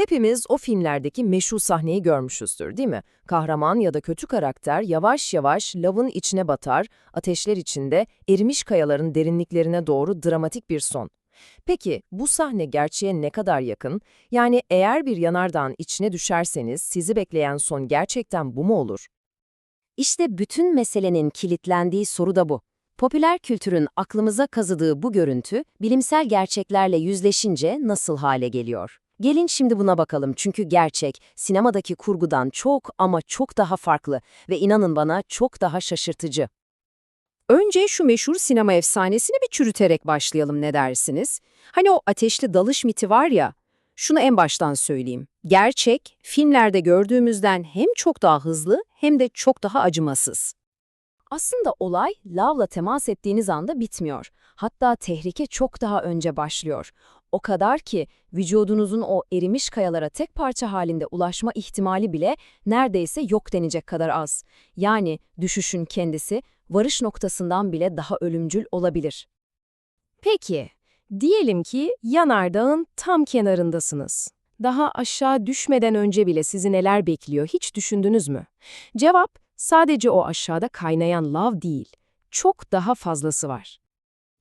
Hepimiz o filmlerdeki meşhur sahneyi görmüşüzdür değil mi? Kahraman ya da kötü karakter yavaş yavaş lavın içine batar, ateşler içinde erimiş kayaların derinliklerine doğru dramatik bir son. Peki bu sahne gerçeğe ne kadar yakın? Yani eğer bir yanardağın içine düşerseniz sizi bekleyen son gerçekten bu mu olur? İşte bütün meselenin kilitlendiği soru da bu. Popüler kültürün aklımıza kazıdığı bu görüntü, bilimsel gerçeklerle yüzleşince nasıl hale geliyor? Gelin şimdi buna bakalım çünkü gerçek, sinemadaki kurgudan çok ama çok daha farklı ve inanın bana çok daha şaşırtıcı. Önce şu meşhur sinema efsanesini bir çürüterek başlayalım ne dersiniz? Hani o ateşli dalış miti var ya, şunu en baştan söyleyeyim. Gerçek, filmlerde gördüğümüzden hem çok daha hızlı hem de çok daha acımasız. Aslında olay lavla temas ettiğiniz anda bitmiyor. Hatta tehlike çok daha önce başlıyor. O kadar ki vücudunuzun o erimiş kayalara tek parça halinde ulaşma ihtimali bile neredeyse yok denecek kadar az. Yani düşüşün kendisi varış noktasından bile daha ölümcül olabilir. Peki, diyelim ki yanardağın tam kenarındasınız. Daha aşağı düşmeden önce bile sizi neler bekliyor hiç düşündünüz mü? Cevap, sadece o aşağıda kaynayan lav değil, çok daha fazlası var.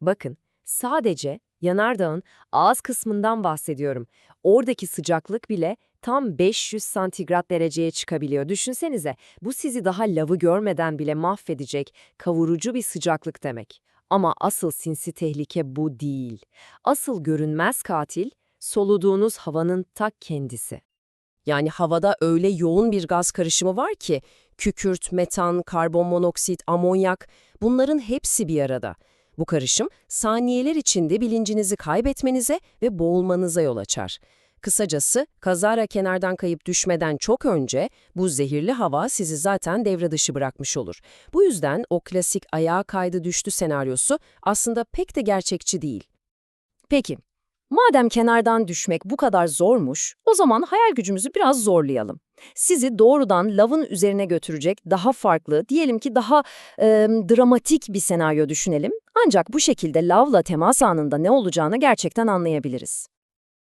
Bakın, sadece yanardağın ağız kısmından bahsediyorum. Oradaki sıcaklık bile tam 500 santigrat dereceye çıkabiliyor. Düşünsenize, bu sizi daha lavı görmeden bile mahvedecek kavurucu bir sıcaklık demek. Ama asıl sinsi tehlike bu değil. Asıl görünmez katil, soluduğunuz havanın ta kendisi. Yani havada öyle yoğun bir gaz karışımı var ki, kükürt, metan, karbon monoksit, amonyak, bunların hepsi bir arada. Bu karışım saniyeler içinde bilincinizi kaybetmenize ve boğulmanıza yol açar. Kısacası kazara kenardan kayıp düşmeden çok önce bu zehirli hava sizi zaten devre dışı bırakmış olur. Bu yüzden o klasik ayağa kaydı düştü senaryosu aslında pek de gerçekçi değil. Peki, madem kenardan düşmek bu kadar zormuş, o zaman hayal gücümüzü biraz zorlayalım. Sizi doğrudan lavın üzerine götürecek daha farklı, diyelim ki daha e, dramatik bir senaryo düşünelim. Ancak bu şekilde lavla temas anında ne olacağını gerçekten anlayabiliriz.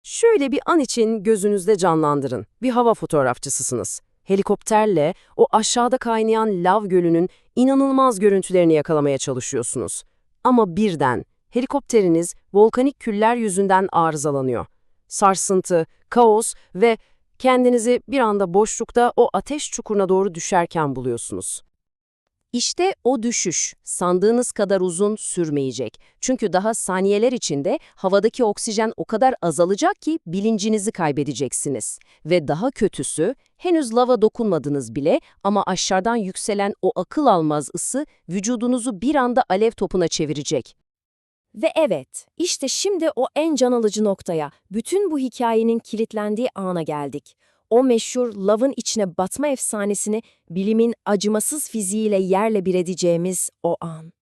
Şöyle bir an için gözünüzde canlandırın. Bir hava fotoğrafçısısınız. Helikopterle o aşağıda kaynayan lav gölünün inanılmaz görüntülerini yakalamaya çalışıyorsunuz. Ama birden helikopteriniz volkanik küller yüzünden arızalanıyor. Sarsıntı, kaos ve kendinizi bir anda boşlukta o ateş çukuruna doğru düşerken buluyorsunuz. İşte o düşüş sandığınız kadar uzun sürmeyecek. Çünkü daha saniyeler içinde havadaki oksijen o kadar azalacak ki bilincinizi kaybedeceksiniz. Ve daha kötüsü henüz lava dokunmadınız bile ama aşağıdan yükselen o akıl almaz ısı vücudunuzu bir anda alev topuna çevirecek. Ve evet, işte şimdi o en can alıcı noktaya, bütün bu hikayenin kilitlendiği ana geldik. O meşhur lavın içine batma efsanesini bilimin acımasız fiziğiyle yerle bir edeceğimiz o an.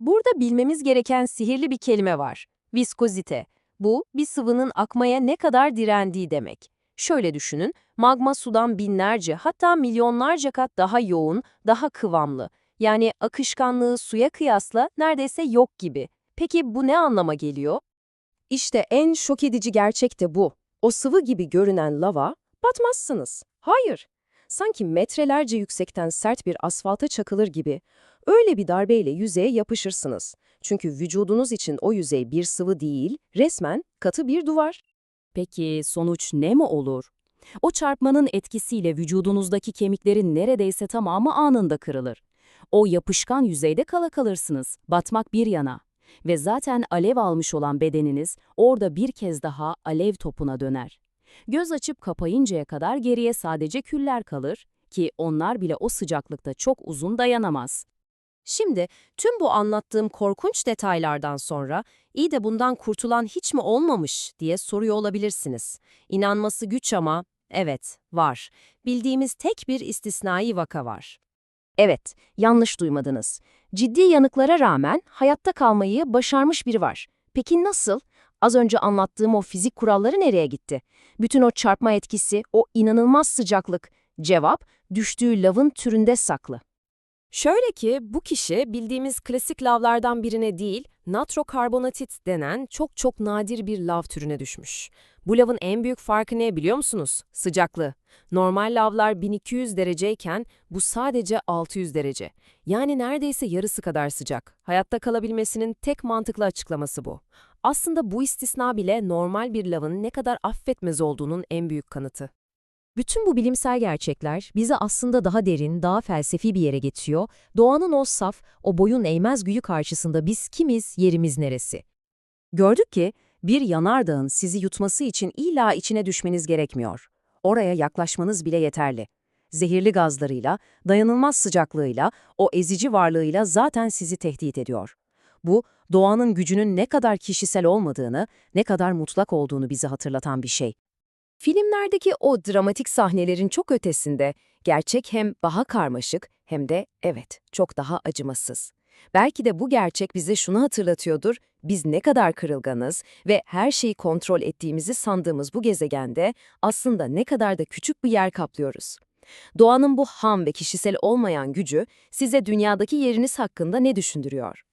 Burada bilmemiz gereken sihirli bir kelime var. Viskozite. Bu, bir sıvının akmaya ne kadar direndiği demek. Şöyle düşünün, magma sudan binlerce hatta milyonlarca kat daha yoğun, daha kıvamlı. Yani akışkanlığı suya kıyasla neredeyse yok gibi. Peki bu ne anlama geliyor? İşte en şok edici gerçek de bu. O sıvı gibi görünen lava, batmazsınız. Hayır. Sanki metrelerce yüksekten sert bir asfalta çakılır gibi öyle bir darbeyle yüzeye yapışırsınız. Çünkü vücudunuz için o yüzey bir sıvı değil, resmen katı bir duvar. Peki sonuç ne mi olur? O çarpmanın etkisiyle vücudunuzdaki kemiklerin neredeyse tamamı anında kırılır. O yapışkan yüzeyde kala kalırsınız, batmak bir yana. Ve zaten alev almış olan bedeniniz orada bir kez daha alev topuna döner. Göz açıp kapayıncaya kadar geriye sadece küller kalır ki onlar bile o sıcaklıkta çok uzun dayanamaz. Şimdi tüm bu anlattığım korkunç detaylardan sonra iyi de bundan kurtulan hiç mi olmamış diye soruyor olabilirsiniz. İnanması güç ama evet var. Bildiğimiz tek bir istisnai vaka var. Evet, yanlış duymadınız. Ciddi yanıklara rağmen hayatta kalmayı başarmış biri var. Peki nasıl? Az önce anlattığım o fizik kuralları nereye gitti? Bütün o çarpma etkisi, o inanılmaz sıcaklık. Cevap, düştüğü lavın türünde saklı. Şöyle ki bu kişi bildiğimiz klasik lavlardan birine değil, natrokarbonat denen çok çok nadir bir lav türüne düşmüş. Bu lavın en büyük farkı ne biliyor musunuz? Sıcaklığı. Normal lavlar 1200 dereceyken bu sadece 600 derece. Yani neredeyse yarısı kadar sıcak. Hayatta kalabilmesinin tek mantıklı açıklaması bu. Aslında bu istisna bile normal bir lavın ne kadar affetmez olduğunun en büyük kanıtı. Bütün bu bilimsel gerçekler bizi aslında daha derin, daha felsefi bir yere getiriyor. Doğanın o saf, o boyun eğmez gücü karşısında biz kimiz, yerimiz neresi? Gördük ki bir yanardağın sizi yutması için illa içine düşmeniz gerekmiyor. Oraya yaklaşmanız bile yeterli. Zehirli gazlarıyla, dayanılmaz sıcaklığıyla, o ezici varlığıyla zaten sizi tehdit ediyor. Bu, doğanın gücünün ne kadar kişisel olmadığını, ne kadar mutlak olduğunu bize hatırlatan bir şey. Filmlerdeki o dramatik sahnelerin çok ötesinde gerçek hem daha karmaşık hem de evet çok daha acımasız. Belki de bu gerçek bize şunu hatırlatıyordur, biz ne kadar kırılganız ve her şeyi kontrol ettiğimizi sandığımız bu gezegende aslında ne kadar da küçük bir yer kaplıyoruz. Doğanın bu ham ve kişisel olmayan gücü size dünyadaki yeriniz hakkında ne düşündürüyor?